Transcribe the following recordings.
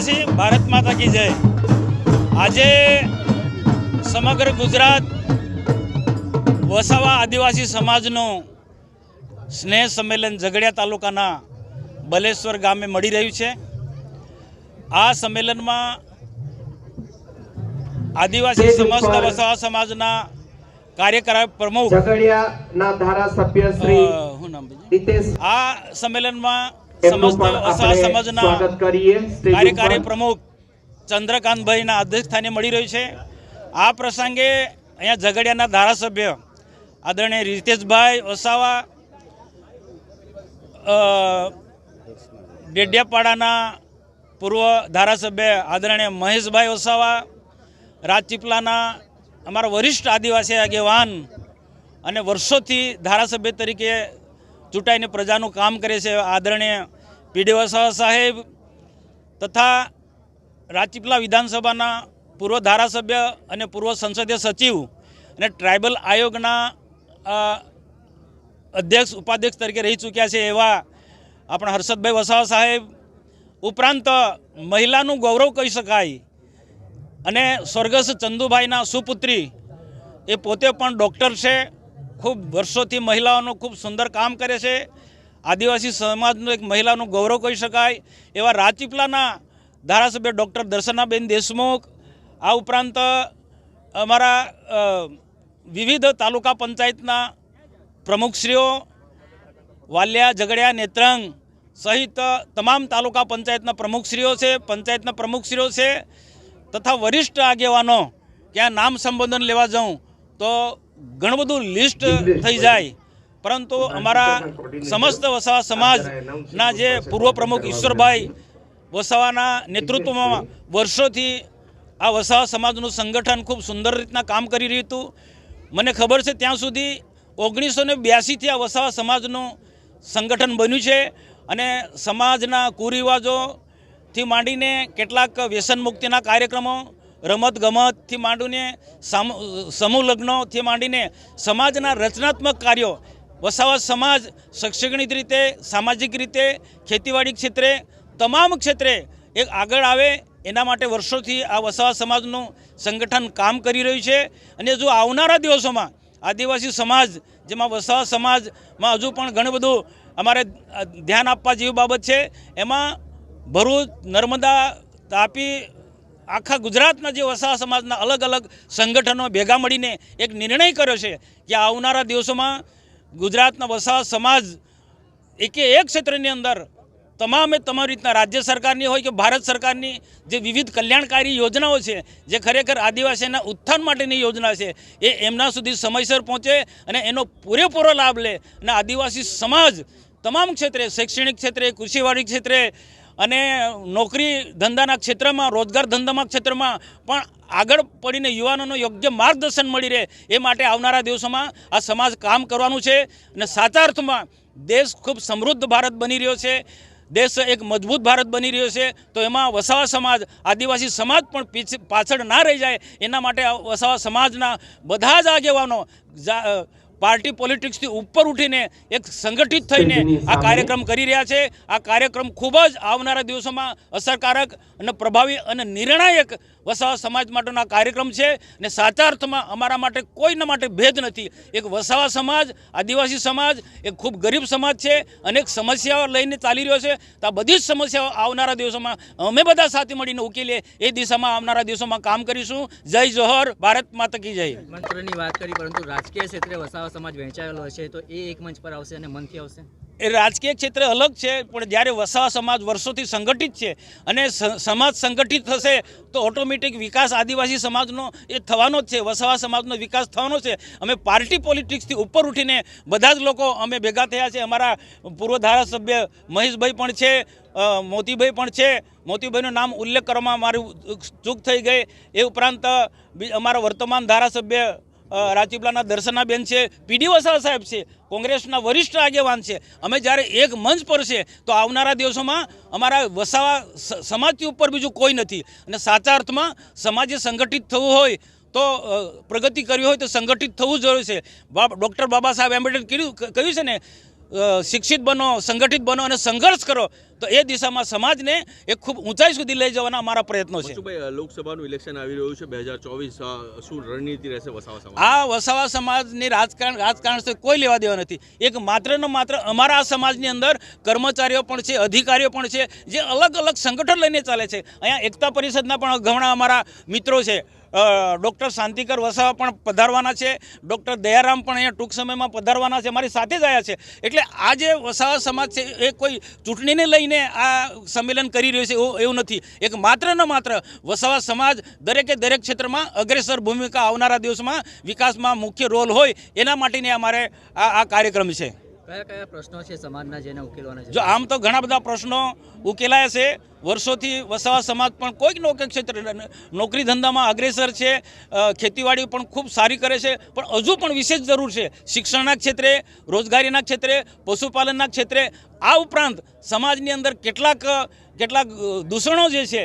આદિવાસી ભારત માતા કી જય. આજે સમગ્ર ગુજરાત વસાવા આદિવાસી સમાજનું સ્નેહ સંમેલન ઝઘડિયા તાલુકાના બલેશ્વર ગામે મળી રહ્યું છે. આ સંમેલનમાં આદિવાસી સમસ્ત વસાવા સમાજના કાર્યકારી પ્રમુખ આ સંમેલનમાં સમાજના કાર્યકારી પ્રમુખ ચંદ્રકાંતભાઈના અધ્યક્ષસ્થાને મળી રહ્યું છે. આ પ્રસંગે અહીંયા ઝઘડિયાના ધારાસભ્ય આદરણીય રીતેશભાઈ વસાવા ડેડિયાપાડાના પૂર્વ ધારાસભ્ય આદરણીય મહેશભાઈ વસાવા રાજચીપલાના અમારા વરિષ્ઠ આદિવાસી આગેવાન અને વર્ષોથી ધારાસભ્ય તરીકે ચૂંટાઈને પ્રજાનું કામ કરે છે આદરણીય પીડી વસાવા સાહેબ તથા રાજપીપલા વિધાનસભાના પૂર્વ ધારાસભ્ય અને પૂર્વ સંસદીય સચિવ અને ટ્રાઇબલ આયોગના અધ્યક્ષ ઉપાધ્યક્ષ તરીકે રહી ચૂક્યા છે એવા આપણા હર્ષદભાઈ વસાવા સાહેબ. ઉપરાંત મહિલાનું ગૌરવ કહી શકાય અને સ્વર્ગસ્થ ચંદુભાઈના સુપુત્રી એ પોતે પણ ડૉક્ટર છે. ખૂબ વર્ષોથી મહિલાઓનું ખૂબ સુંદર કામ કરે છે. આદિવાસી સમાજનું એક મહિલાનું ગૌરવ કહી શકાય. એવા રાજપીપલાના ધારાસભ્ય ડૉક્ટર દર્શનાબેન દેશમુખ આ ઉપરાંત અમારા વિવિધ તાલુકા પંચાયતના પ્રમુખશ્રીઓ વાલિયા ઝઘડિયા નેત્રંગ સહિત તમામ તાલુકા પંચાયતના પ્રમુખશ્રીઓ છે પંચાયતના પ્રમુખશ્રીઓ છે તથા વરિષ્ઠ આગેવાનો ક્યાં નામ સંબોધન લેવા જાઉં તો ઘણું બધું લિસ્ટ થઈ જાય. પરંતુ અમારા સમસ્ત વસાવા સમાજના જે પૂર્વ પ્રમુખ ઈશ્વરભાઈ વસાવાના નેતૃત્વમાં વર્ષોથી આ વસાવા સમાજનું સંગઠન ખૂબ સુંદર રીતના કામ કરી રહ્યું હતું. મને ખબર છે ત્યાં સુધી ઓગણીસો ને બ્યાસીથી આ વસાવા સમાજનું સંગઠન બન્યું છે અને સમાજના કુરિવાજોથી માંડીને કેટલાક વ્યસન મુક્તિના કાર્યક્રમો રમત ગમતથી માંડીને સામ- સમૂહ લગ્નોથી માંડીને સમાજના રચનાત્મક કાર્યો વસાવા સમાજ શૈક્ષણિક રીતે, સામાજિક રીતે, ખેતીવાડી ક્ષેત્રે, તમામ ક્ષેત્રે એક આગળ આવે એના માટે વર્ષોથી આ વસાવા સમાજનું સંગઠન કામ કરી રહ્યું છે. અને જો આવનારા દિવસોમાં આદિવાસી સમાજ, જેમાં વસાવા સમાજમાં હજુ પણ ઘણું બધું અમારે ધ્યાન આપવા જેવી બાબત છે, એમાં ભરૂચ, નર્મદા તાપી, આખા ગુજરાતના જે વસાવા સમાજના અલગ અલગ સંગઠનો ભેગા મળીને એક નિર્ણય કર્યો છે કે આવનારા દિવસોમાં ગુજરાતના વસાવા સમાજ એકે એક ક્ષેત્રની અંદર તમામે તમામ રીતના રાજ્ય સરકારની હોય કે ભારત સરકારની જે વિવિધ કલ્યાણકારી યોજનાઓ છે, જે ખરેખર આદિવાસીના ઉત્થાન માટેની યોજના છે, એ એમના સુધી સમયસર પહોંચે અને એનો પૂરેપૂરો લાભ લે. અને આદિવાસી સમાજ તમામ ક્ષેત્રે, શૈક્ષણિક ક્ષેત્રે, કૃષિવાડી ક્ષેત્રે અને નોકરી ધંધાના ક્ષેત્રમાં, રોજગાર ધંધામાં ક્ષેત્રમાં પણ આગળ પડીને યુવાનોનો યોગ્ય માર્ગદર્શન મળી રહે એ માટે આવનારા દિવસોમાં આ સમાજ કામ કરવાનું છે અને સાચા અર્થમાં દેશ ખૂબ સમૃદ્ધ ભારત બની રહ્યો છે, દેશ એક મજબૂત ભારત બની રહ્યો છે, તો એમાં વસાવા સમાજ, આદિવાસી સમાજ પણ પીછ- પાછળ ના રહી જાય, એના માટે વસાવા સમાજના બધા જ આગેવાનો પાર્ટી પોલિટિક્સથી ઉપર ઉઠીને એક સંગઠિત થઈને આ કાર્યક્રમ કરી રહ્યા છે. આ કાર્યક્રમ ખૂબ જ આવનારા દિવસોમાં અસરકારક અને પ્રભાવી અને નિર્ણાયક વસાવા સમાજ માટેનો આ કાર્યક્રમ છે અને સાચા અર્થમાં અમારા માટે કોઈના માટે ભેદ નથી. એક વસાવા સમાજ આદિવાસી સમાજ એક ખૂબ ગરીબ સમાજ છે અનેક સમસ્યાઓ લઈને ચાલી રહ્યો છે. તો આ બધી જ સમસ્યાઓ આવનારા દિવસોમાં અમે બધા સાથે મળીને ઉકેલીએ એ દિશામાં આવનારા દિવસોમાં કામ કરીશું. જય જોહર ભારત માતા કી જય. મંત્રની વાત કરી પરંતુ રાજકીય ક્ષેત્રે વસાવા સમાજ વહેંચાયેલો છે તો એ એક મંચ પર આવશે અને મનથી આવશે? એ રાજકીય ક્ષેત્રે અલગ છે, પણ જ્યારે વસાવા સમાજ વર્ષોથી સંગઠિત છે અને સમાજ સંગઠિત થશે તો ઓટોમેટિક વિકાસ આદિવાસી સમાજનો એ થવાનો જ છે, વસાવા સમાજનો વિકાસ થવાનો છે. અમે પાર્ટી પોલિટિક્સથી ઉપર ઉઠીને બધા જ લોકો અમે ભેગા થયા છે. અમારા પૂર્વ ધારાસભ્ય મહેશભાઈ પણ છે મોતીભાઈ પણ છે. મોતીભાઈનું નામ ઉલ્લેખ કરવામાં મારું ચૂક થઈ ગઈ. એ ઉપરાંત અમારા વર્તમાન ધારાસભ્ય રાજપીપળાના દર્શનાબેન છે પીડી વસાવા સાહેબ છે, કોંગ્રેસના વરિષ્ઠ આગેવાન છે. અમે જ્યારે એક મંચ પર છે, તો આવનારા દિવસોમાં અમારા વસાવા સમાજથી ઉપર બીજું કોઈ નથી. અને સાચા અર્થમાં સમાજે સંગઠિત થવું હોય તો પ્રગતિ કરવી હોય તો સંગઠિત થવું જરૂરી છે. ડૉક્ટર બાબા સાહેબ આંબેડકર કહ્યું છે ને શિક્ષિત બનો, સંગઠિત બનો અને સંઘર્ષ કરો. તો એ દિશામાં સમાજને એક ખૂબ ઊંચાઈ સુધી લઈ જવાના અમારા પ્રયત્નો છે. લોકસભાનું ઇલેક્શન આવી રહ્યું છે બે હજાર ચોવીસ શું રણનીતિ રહેશે વસાવા સમાજ આ વસાવા સમાજની રાજકારણ રાજકારણ સાથે કોઈ લેવા દેવા નથી. એક માત્ર ને માત્ર અમારા આ સમાજની અંદર કર્મચારીઓ પણ છે અધિકારીઓ પણ છે જે અલગ અલગ સંગઠન લઈને ચાલે છે. અહીંયા એકતા પરિષદના પણ ઘણા અમારા મિત્રો છે. ડૉક્ટર શાંતિકર વસાવા પણ પધારવાના છે ડૉક્ટર દયારામ પણ અહીંયા ટૂંક સમયમાં પધારવાના છે અમારી સાથે જ આવ્યા છે. એટલે આ જે વસાવા સમાજ છે એ કોઈ ચૂંટણીને લઈને આ સંમેલન કરી રહ્યું છે એવું નથી. એક માત્ર ને માત્ર વસાવા સમાજ દરેકે દરેક ક્ષેત્રમાં અગ્રેસર ભૂમિકા આવનારા દિવસમાં વિકાસમાં મુખ્ય રોલ હોય એના માટેની અમારે આ કાર્યક્રમ છે. જો આમ તો ઘણા બધા પ્રશ્નો ઉકેલાયા છે. વર્ષોથી વસાવા સમાજ પણ કોઈક નો કોઈક ક્ષેત્ર નોકરી ધંધામાં અગ્રેસર છે. ખેતીવાડી પણ ખૂબ સારી કરે છે. પણ હજુ પણ વિશેષ જરૂર છે. શિક્ષણના ક્ષેત્રે, રોજગારીના ક્ષેત્રે, પશુપાલનના ક્ષેત્રે, આ ઉપરાંત સમાજની અંદર કેટલાક કેટલાક દૂષણો જે છે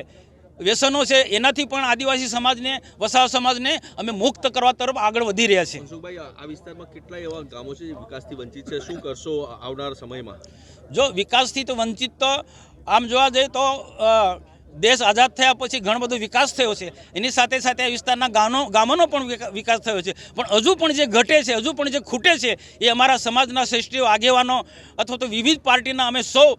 વ્યસનો છે એનાથી પણ આદિવાસી સમાજને વસાવ સમાજને અમે મુક્ત કરવા તરફ આગળ વધી રહ્યા છીએ. આ આ વિસ્તારમાં કેટલા એવા ગામો છે વિકાસથી વંચિત છે? શું કરશો આવનાર સમયમાં? જો વિકાસથી તો વંચિત તો આમ જોવા જઈએ તો દેશ આઝાદ થયા પછી ઘણો બધો વિકાસ થયો છે. એની સાથે સાથે આ વિસ્તારના ગામો ગામોનો પણ વિકાસ થયો છે. પણ હજુ પણ જે ઘટે છે હજુ પણ જે ખૂટે છે એ અમારા સમાજના શ્રેષ્ઠીઓ આગેવાનો અથવા તો વિવિધ પાર્ટીના અમે સૌ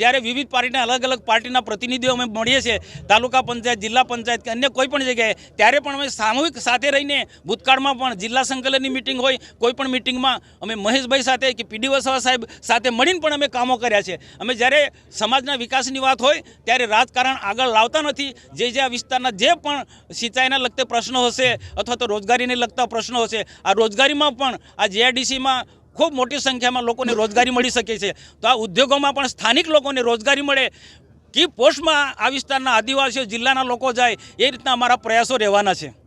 જ્યારે વિવિધ પાર્ટીના અલગ અલગ પાર્ટીના પ્રતિનિધિઓ અમે મળીએ છીએ, તાલુકા પંચાયત, જિલ્લા પંચાયત કે અન્ય કોઈ પણ જગ્યાએ, ત્યારે પણ અમે સામૂહિક સાથે રહીને ભૂતકાળમાં પણ જિલ્લા સંકલનની મિટિંગ હોય, કોઈ પણ મિટિંગમાં અમે મહેશભાઈ સાથે કે પીડી વસાવા સાહેબ સાથે મળીને પણ અમે કામો કર્યા છે. અમે જ્યારે સમાજના વિકાસની વાત હોય, ત્યારે રાજકારણ આગળ લાવતા નથી. જે જે વિસ્તારના જે પણ સિંચાઈના લગતે પ્રશ્નો હશે અથવા તો રોજગારીને લગતા પ્રશ્નો હશે, આ રોજગારીમાં પણ આ જીઆઈડીસીમાં ખૂબ મોટી સંખ્યામાં લોકોને રોજગારી મળી શકે છે. તો આ ઉદ્યોગોમાં પણ સ્થાનિક લોકોને રોજગારી મળે કી પોસ્ટમાં આ વિસ્તારના આદિવાસીઓ, જિલ્લાના લોકો જાય, એ રીતના અમારા પ્રયાસો રહેવાના છે.